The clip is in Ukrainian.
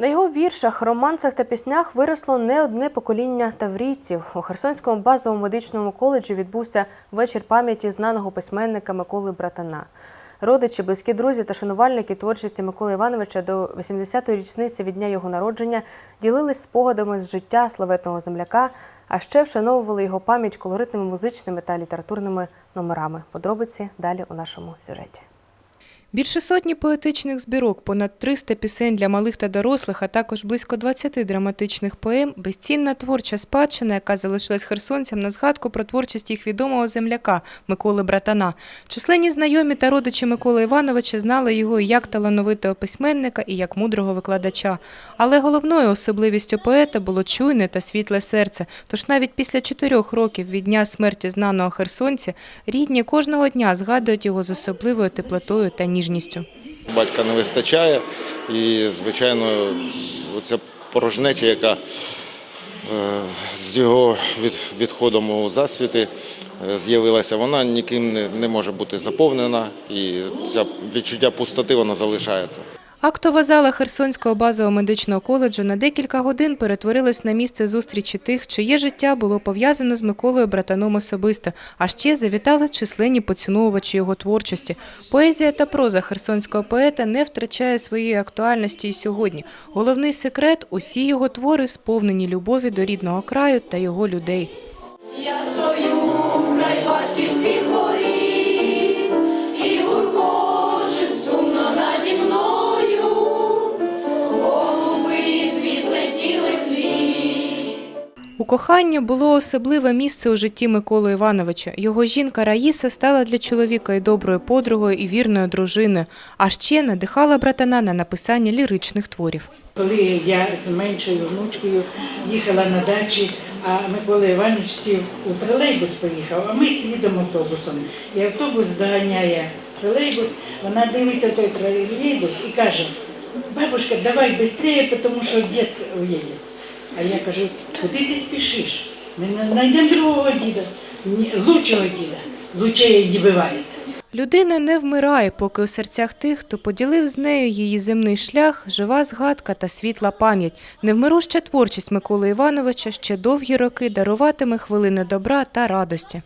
На його віршах, романсах та піснях виросло не одне покоління таврійців. У Херсонському базовому медичному коледжі відбувся вечір пам'яті знаного письменника Миколи Братана. Родичі, близькі друзі та шанувальники творчості Миколи Івановича до 80-ї річниці від дня його народження ділились спогадами з життя славетного земляка, а ще вшановували його пам'ять колоритними музичними та літературними номерами. Подробиці далі у нашому сюжеті. Більше сотні поетичних збірок, понад 300 пісень для малих та дорослих, а також близько 20 драматичних поем – безцінна творча спадщина, яка залишилась херсонцям на згадку про творчість їх відомого земляка Миколи Братана. Численні знайомі та родичі Миколи Івановича знали його і як талановитого письменника, і як мудрого викладача. Але головною особливістю поета було чуйне та світле серце. Тож навіть після чотирьох років від дня смерті знаного херсонця рідні кожного дня згадують його з особливою теплотою та ніжністю. Батька не вистачає і, звичайно, ця порожнеча, яка е, з його відходом у засвіти е, з'явилася, вона ніким не, може бути заповнена і ця відчуття пустоти вона залишається. Актова зала Херсонського базового медичного коледжу на декілька годин перетворилась на місце зустрічі тих, чиє життя було пов'язано з Миколою Братаном особисто, а ще завітали численні поціновувачі його творчості. Поезія та проза херсонського поета не втрачає своєї актуальності і сьогодні. Головний секрет – усі його твори сповнені любові до рідного краю та його людей. Кохання було особливе місце у житті Миколи Івановича. Його жінка Раїса стала для чоловіка і доброю подругою, і вірною дружиною, а ще надихала братана на написання ліричних творів. Коли я з меншою внучкою їхала на дачі, а Микола Іванович сів у тролейбус поїхав, а ми слідом автобусом. І автобус доганяє тролейбус, вона дивиться той тролейбус і каже, бабушка, давай швидше, тому що дід уїде. А я кажу, куди ти спішиш? Ми не знайдемо другого діда, лучшого діда, лучше не буває. Людина не вмирає, поки у серцях тих, хто поділив з нею її земний шлях, жива згадка та світла пам'ять. Невмируща творчість Миколи Івановича ще довгі роки даруватиме хвилини добра та радості.